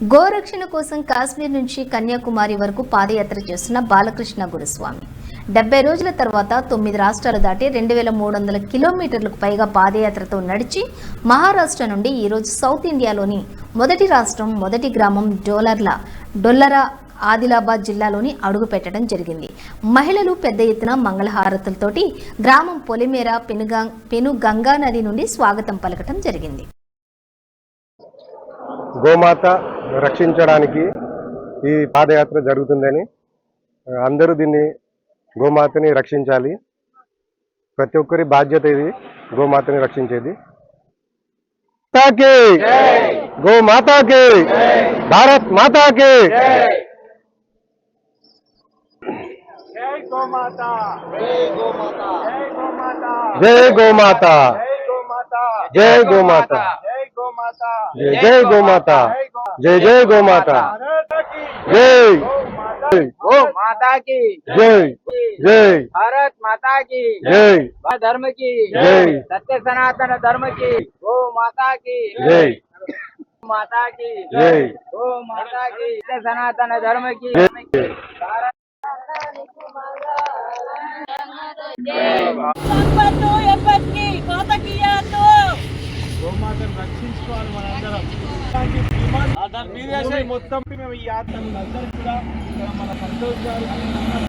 గోరక్షణ కోసం కాశ్మీర్ నుంచి కన్యాకుమారి వరకు పాదయాత్ర చేస్తున్న బాలకృష్ణ గురుస్వామి. డెబ్బై రోజుల తర్వాత తొమ్మిది రాష్ట్రాలు దాటి రెండు వేల మూడు వందల కిలోమీటర్లకు పైగా పాదయాత్రతో నడిచి మహారాష్ట్ర నుండి ఈరోజు సౌత్ ఇండియాలోని మొదటి రాష్ట్రం మొదటి గ్రామం డోలర్ల డొల్లరా ఆదిలాబాద్ జిల్లాలోని అడుగు పెట్టడం జరిగింది. మహిళలు పెద్ద ఎత్తున మంగళహారతులతోటి గ్రామం పొలిమేర పెనుగా పెను గంగా నది నుండి స్వాగతం పలకటం జరిగింది. గోమాత రక్షించడానికి ఈ పాదయాత్ర జరుగుతుందని అందరూ దీన్ని గోమాతని రక్షించాలి. ప్రతి ఒక్కరి బాధ్యత ఇది గోమాతని రక్షించేది. మాతాకి! గోమాతాకి! భారత్ మాతాకి! జై గోమాత! జై గోమాత! జై గోమాత! జై గోమాత! जय जय गो माता। जय। गो माता की। जय। जय। भारत माता की। जय। धर्म की। जय। सत्य सनातन धर्म की। गो माता की। जय। माता की। जय। गो माता की। सत्य सनातन धर्म की। भारत రక్షించుకోవాలి మనందరం మొత్తం మేము ఈ యాత్ర అందరూ కూడా ఇక్కడ మన సంతోష్ గారు